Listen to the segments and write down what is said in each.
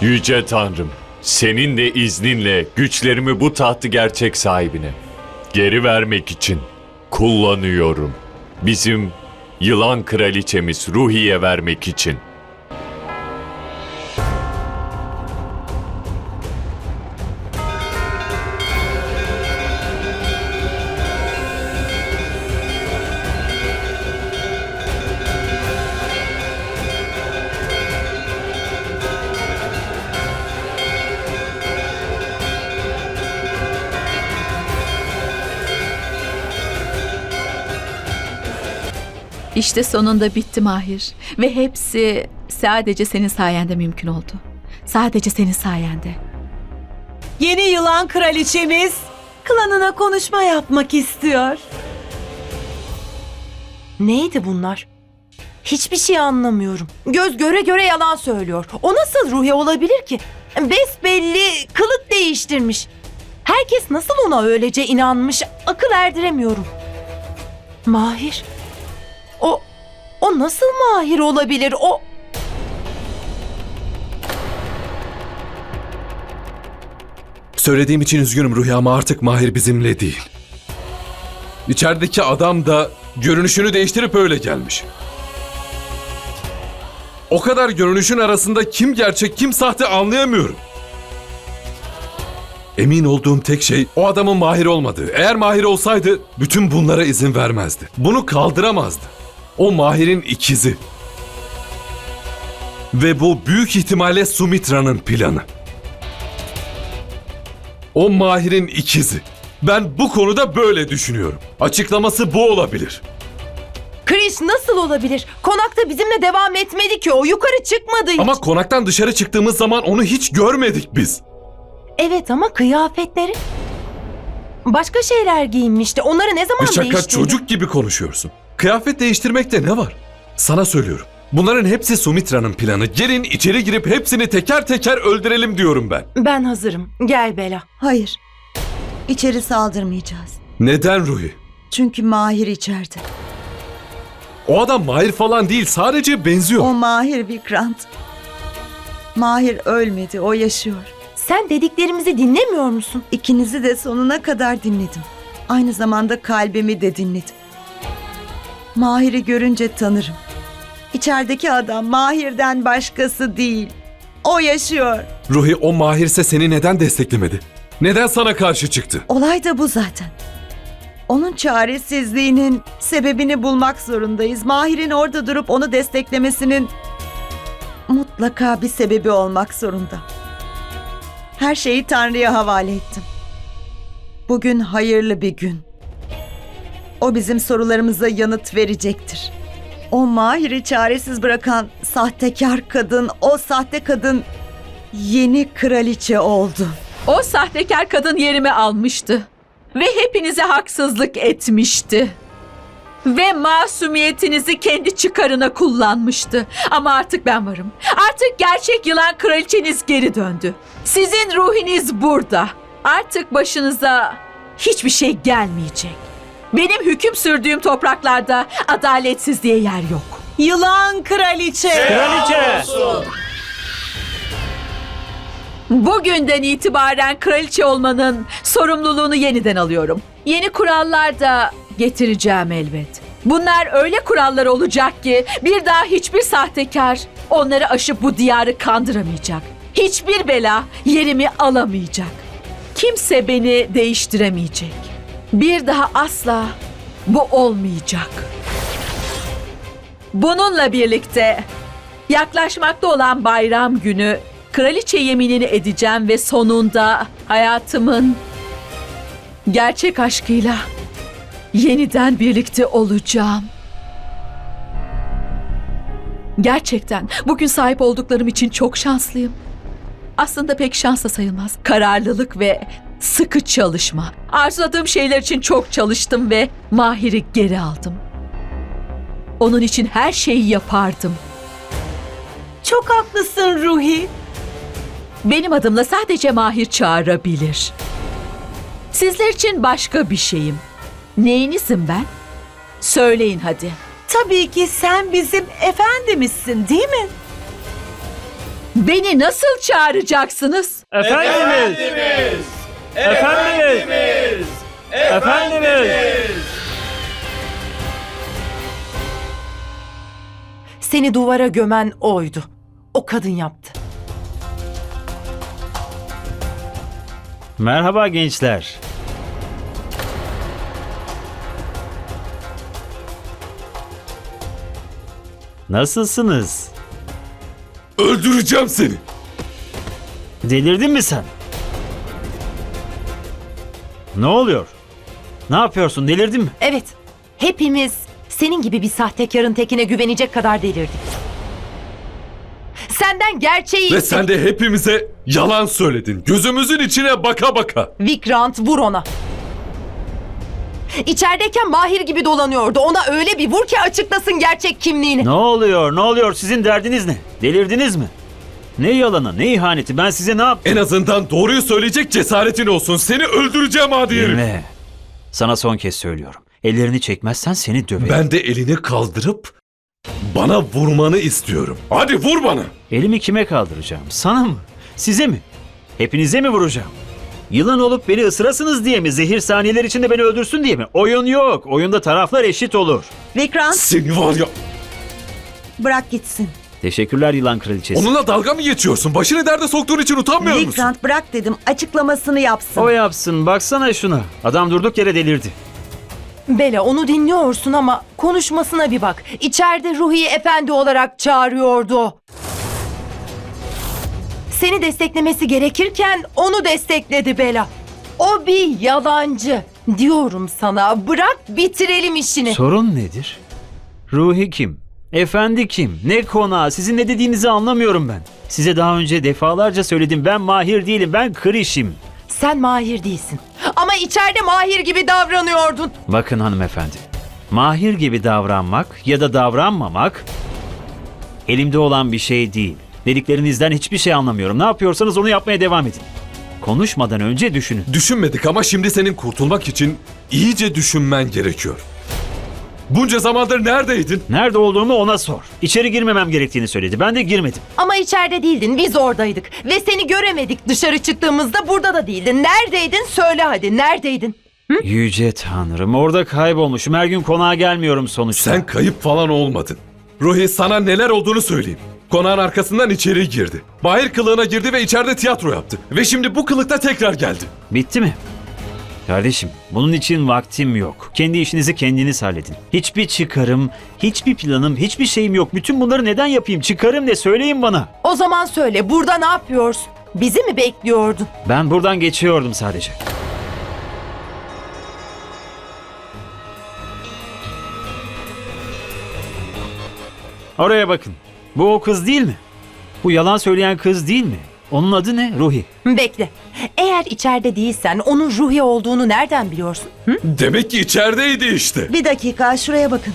Yüce Tanrım, senin de izninle güçlerimi bu tahtı gerçek sahibine geri vermek için kullanıyorum. Bizim yılan kraliçemiz Ruhi'ye vermek için. İşte sonunda bitti Mahir. Ve hepsi sadece senin sayende mümkün oldu. Sadece senin sayende. Yeni yılan kraliçemiz klanına konuşma yapmak istiyor. Neydi bunlar? Hiçbir şey anlamıyorum. Göz göre göre yalan söylüyor. O nasıl Ruhi olabilir ki? Besbelli kılık değiştirmiş. Herkes nasıl ona öylece inanmış? Akıl erdiremiyorum. Mahir. O o nasıl Mahir olabilir? O Söylediğim için üzgünüm Ruhi ama artık Mahir bizimle değil. İçerideki adam da görünüşünü değiştirip öyle gelmiş. O kadar görünüşün arasında kim gerçek kim sahte anlayamıyorum. Emin olduğum tek şey o adamın Mahir olmadığı. Eğer Mahir olsaydı bütün bunlara izin vermezdi. Bunu kaldıramazdı. O Mahir'in ikizi. Ve bu büyük ihtimalle Sumitra'nın planı. O Mahir'in ikizi. Ben bu konuda böyle düşünüyorum. Açıklaması bu olabilir. Chris nasıl olabilir? Konakta bizimle devam etmedi ki o. Yukarı çıkmadı hiç. Ama konaktan dışarı çıktığımız zaman onu hiç görmedik biz. Evet ama kıyafetleri... Başka şeyler giyinmişti. Onları ne zaman Bir şaka değiştirdi? çocuk gibi konuşuyorsun. Kıyafet değiştirmekte ne var? Sana söylüyorum. Bunların hepsi Sumitra'nın planı. Gelin içeri girip hepsini teker teker öldürelim diyorum ben. Ben hazırım. Gel Bela. Hayır. İçeri saldırmayacağız. Neden Ruhi? Çünkü Mahir içeride. O adam Mahir falan değil sadece benziyor. O Mahir Vikrant. Mahir ölmedi, o yaşıyor. Sen dediklerimizi dinlemiyor musun? İkinizi de sonuna kadar dinledim. Aynı zamanda kalbimi de dinledim. Mahir'i görünce tanırım. İçerideki adam Mahir'den başkası değil. O yaşıyor. Ruhi o Mahirse seni neden desteklemedi? Neden sana karşı çıktı? Olay da bu zaten. Onun çaresizliğinin sebebini bulmak zorundayız. Mahir'in orada durup onu desteklemesinin mutlaka bir sebebi olmak zorunda. Her şeyi Tanrı'ya havale ettim. Bugün hayırlı bir gün. O bizim sorularımıza yanıt verecektir. O Mahir'i çaresiz bırakan sahtekar kadın, o sahte kadın yeni kraliçe oldu. O sahtekar kadın yerimi almıştı. Ve hepinize haksızlık etmişti. Ve masumiyetinizi kendi çıkarına kullanmıştı. Ama artık ben varım. Artık gerçek yılan kraliçeniz geri döndü. Sizin ruhiniz burada. Artık başınıza hiçbir şey gelmeyecek. Benim hüküm sürdüğüm topraklarda adaletsizliğe yer yok. Yılan kraliçe. Kraliçe! Bugünden itibaren kraliçe olmanın sorumluluğunu yeniden alıyorum. Yeni kurallar da getireceğim elbet. Bunlar öyle kurallar olacak ki bir daha hiçbir sahtekar onları aşıp bu diyarı kandıramayacak. Hiçbir bela yerimi alamayacak. Kimse beni değiştiremeyecek. Bir daha asla bu olmayacak. Bununla birlikte yaklaşmakta olan bayram günü kraliçe yeminini edeceğim ve sonunda hayatımın gerçek aşkıyla yeniden birlikte olacağım. Gerçekten bugün sahip olduklarım için çok şanslıyım. Aslında pek şans da sayılmaz. Kararlılık ve sıkı çalışma. Arzuladığım şeyler için çok çalıştım ve Mahir'i geri aldım. Onun için her şeyi yapardım. Çok haklısın Ruhi. Benim adımla sadece Mahir çağırabilir. Sizler için başka bir şeyim. Neyinizim ben? Söyleyin hadi. Tabii ki sen bizim efendimizsin değil mi? Beni nasıl çağıracaksınız? Efendimiz! Efendimiz! Efendimiz! Seni duvara gömen oydu. O kadın yaptı. Merhaba gençler. Nasılsınız? Öldüreceğim seni. Delirdin mi sen? Ne oluyor? Ne yapıyorsun? Delirdin mi? Evet, hepimiz senin gibi bir sahtekarın tekine güvenecek kadar delirdik. Senden gerçeği... Ve sen de hepimize yalan söyledin. Gözümüzün içine baka baka. Vikrant vur ona. İçerideyken Mahir gibi dolanıyordu. Ona öyle bir vur ki açıklasın gerçek kimliğini. Ne oluyor? Ne oluyor? Sizin derdiniz ne? Delirdiniz mi? Ne yalanı, ne ihaneti? Ben size ne yaptım? En azından doğruyu söyleyecek cesaretin olsun. Seni öldüreceğim hadi herif. Dinle. Sana son kez söylüyorum. Ellerini çekmezsen seni döverim. Ben de elini kaldırıp bana vurmanı istiyorum. Hadi vur bana. Elimi kime kaldıracağım? Sana mı? Size mi? Hepinize mi vuracağım? Yılan olup beni ısırasınız diye mi? Zehir saniyeler içinde beni öldürsün diye mi? Oyun yok. Oyunda taraflar eşit olur. Vikrant Seni var ya. bırak gitsin. Teşekkürler yılan kraliçesi. Onunla dalga mı geçiyorsun? Başını derde soktuğun için utanmıyor musun? Vikrant bırak dedim açıklamasını yapsın. O yapsın. Baksana şuna. Adam durduk yere delirdi. Bela onu dinliyorsun ama konuşmasına bir bak. İçeride Ruhi Efendi olarak çağırıyordu. Seni desteklemesi gerekirken onu destekledi Bela. O bir yalancı. Diyorum sana bırak bitirelim işini. Sorun nedir? Ruhi kim? Efendi kim? Ne konağı? Sizin ne dediğinizi anlamıyorum ben. Size daha önce defalarca söyledim. Ben mahir değilim. Ben krişim. Sen mahir değilsin. Ama içeride mahir gibi davranıyordun. Bakın hanımefendi. Mahir gibi davranmak ya da davranmamak elimde olan bir şey değil. Dediklerinizden hiçbir şey anlamıyorum. Ne yapıyorsanız onu yapmaya devam edin. Konuşmadan önce düşünün. Düşünmedik ama şimdi senin kurtulmak için iyice düşünmen gerekiyor. Bunca zamandır neredeydin? Nerede olduğumu ona sor. İçeri girmemem gerektiğini söyledi. Ben de girmedim. Ama içeride değildin, biz oradaydık. Ve seni göremedik dışarı çıktığımızda burada da değildin. Neredeydin? Söyle hadi, neredeydin? Yüce Tanrım orada kaybolmuşum. Her gün konağa gelmiyorum sonuçta. Sen kayıp falan olmadın. Ruhi sana neler olduğunu söyleyeyim. Konağın arkasından içeri girdi. Bahir kılığına girdi ve içeride tiyatro yaptı. Ve şimdi bu kılıkta tekrar geldi. Bitti mi? Kardeşim, bunun için vaktim yok. Kendi işinizi kendiniz halledin. Hiçbir çıkarım, hiçbir planım, hiçbir şeyim yok. Bütün bunları neden yapayım? Çıkarım ne? Söyleyin bana. O zaman söyle, burada ne yapıyorsun? Bizi mi bekliyordun? Ben buradan geçiyordum sadece. Oraya bakın. Bu o kız değil mi? Bu yalan söyleyen kız değil mi? Onun adı ne? Ruhi. Bekle. Eğer içeride değilsen onun Ruhi olduğunu nereden biliyorsun? Hı? Demek ki içerideydi işte. Bir dakika şuraya bakın.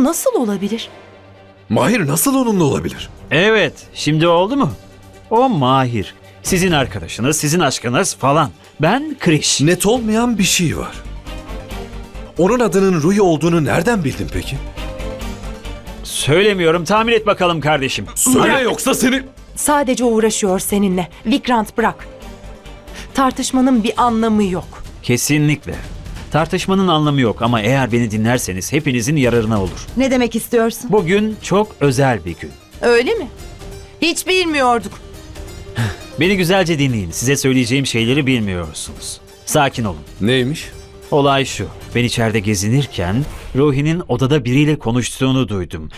Bu nasıl olabilir? Mahir nasıl onunla olabilir? Evet, şimdi oldu mu? O Mahir. Sizin arkadaşınız, sizin aşkınız falan. Ben Kriş. Net olmayan bir şey var. Onun adının Ruhi olduğunu nereden bildin peki? Söylemiyorum, tahmin et bakalım kardeşim. Söyle yoksa seni... Sadece uğraşıyor seninle. Vikrant bırak. Tartışmanın bir anlamı yok. Kesinlikle. Tartışmanın anlamı yok ama eğer beni dinlerseniz hepinizin yararına olur. Ne demek istiyorsun? Bugün çok özel bir gün. Öyle mi? Hiç bilmiyorduk. Beni güzelce dinleyin. Size söyleyeceğim şeyleri bilmiyorsunuz. Sakin olun. Neymiş? Olay şu. Ben içeride gezinirken Ruhi'nin odada biriyle konuştuğunu duydum.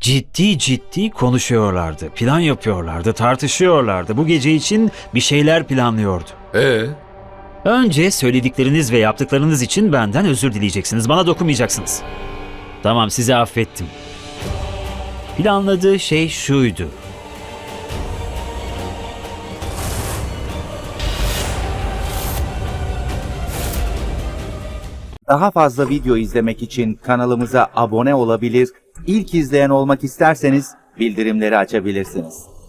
Ciddi ciddi konuşuyorlardı. Plan yapıyorlardı, tartışıyorlardı. Bu gece için bir şeyler planlıyordu. Ee, Önce söyledikleriniz ve yaptıklarınız için benden özür dileyeceksiniz. Bana dokunmayacaksınız. Tamam sizi affettim. Planladığı şey şuydu. Daha fazla video izlemek için kanalımıza abone olabilir, ilk izleyen olmak isterseniz bildirimleri açabilirsiniz.